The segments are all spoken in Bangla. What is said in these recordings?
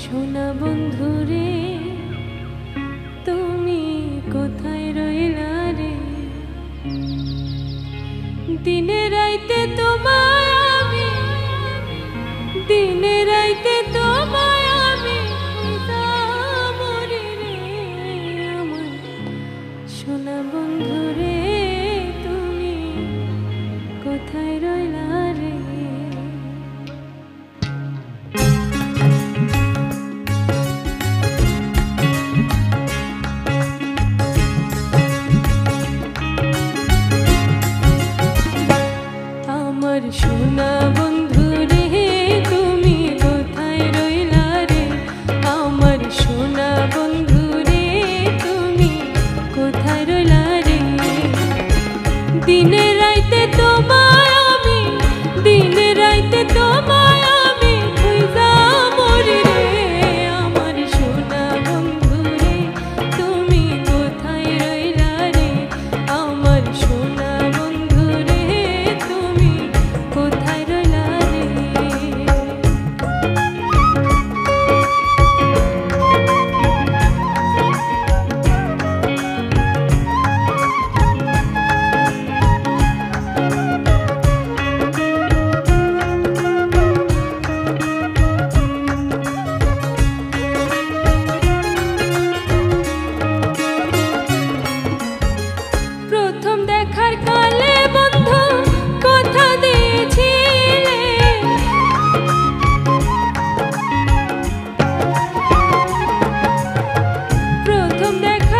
সোনা বন্ধুরে তুমি কোথায় রইলা রে? দিনে রাইতে তোমায় আমি, দিনে রাইতে তোমায় আমি সোনা দিনে রাইতে তোমার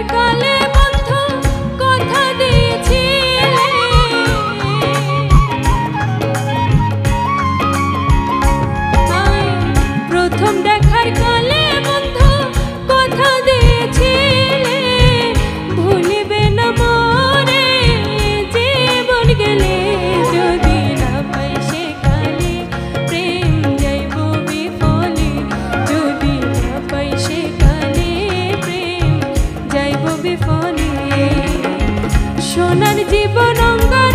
Percale. জীবন অঙ্গ